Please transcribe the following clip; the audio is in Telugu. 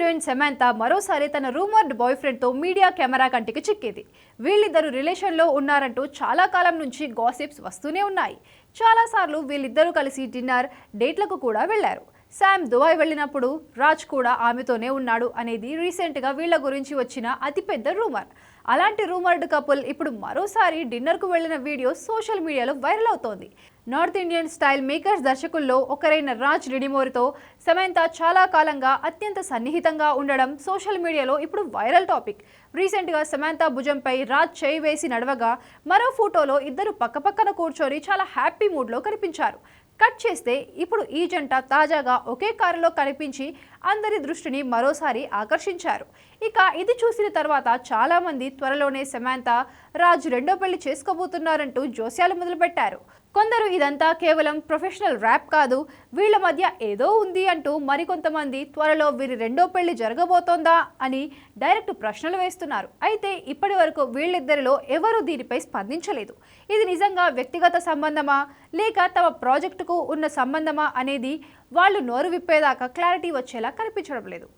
హీరోయిన్ సమాంత మరోసారి తన రూమర్డ్ బాయ్ ఫ్రెండ్తో మీడియా కెమెరా కంటికి చిక్కేది. వీళ్ళిద్దరు రిలేషన్లో ఉన్నారంటూ చాలా కాలం నుంచి గాసిప్స్ వస్తూనే ఉన్నాయి. చాలాసార్లు వీళ్ళిద్దరూ కలిసి డిన్నర్ డేట్లకు కూడా వెళ్ళారు శామ్ దుబాయ్ వెళ్ళినప్పుడు రాజ్ కూడా ఆమెతోనే ఉన్నాడు అనేది రీసెంట్గా వీళ్ళ గురించి వచ్చిన అతిపెద్ద రూమర్. అలాంటి రూమర్డ్ కపుల్ ఇప్పుడు మరోసారి డిన్నర్కు వెళ్ళిన వీడియో సోషల్ మీడియాలో వైరల్ అవుతోంది. నార్త్ ఇండియన్ స్టైల్ మేకర్స్ దర్శకుల్లో ఒకరైన రాజ్ డిడిమోరితో సమంత చాలా కాలంగా అత్యంత సన్నిహితంగా ఉండడం సోషల్ మీడియాలో ఇప్పుడు వైరల్ టాపిక్. రీసెంట్గా సమంత భుజంపై రాజ్ చేయి వేసి నడవగా మరో ఫోటోలో ఇద్దరు పక్కపక్కన కూర్చొని చాలా హ్యాపీ మూడ్లో కనిపించారు. కట్ చేస్తే ఇప్పుడు ఈ జంట తాజాగా ఒకే కారులో కనిపించి అందరి దృష్టిని మరోసారి ఆకర్షించారు. ఇక ఇది చూసిన తర్వాత చాలామంది త్వరలోనే సమాంత రాజ్ రెండో పెళ్ళి చేసుకోబోతున్నారంటూ జోస్యాలు మొదలుపెట్టారు. కొందరు ఇదంతా కేవలం ప్రొఫెషనల్ ర్యాప్ కాదు వీళ్ళ మధ్య ఏదో ఉంది అంటూ మరికొంతమంది త్వరలో వీరి రెండో పెళ్ళి జరగబోతోందా అని డైరెక్ట్ ప్రశ్నలు వేస్తున్నారు. అయితే ఇప్పటి వరకు వీళ్ళిద్దరిలో ఎవరూ దీనిపై స్పందించలేదు. ఇది నిజంగా వ్యక్తిగత సంబంధమా లేక తమ ప్రాజెక్టుకు ఉన్న సంబంధమా అనేది వాళ్ళు నోరు విప్పేదాకా క్లారిటీ వచ్చేలా కనిపించడం లేదు.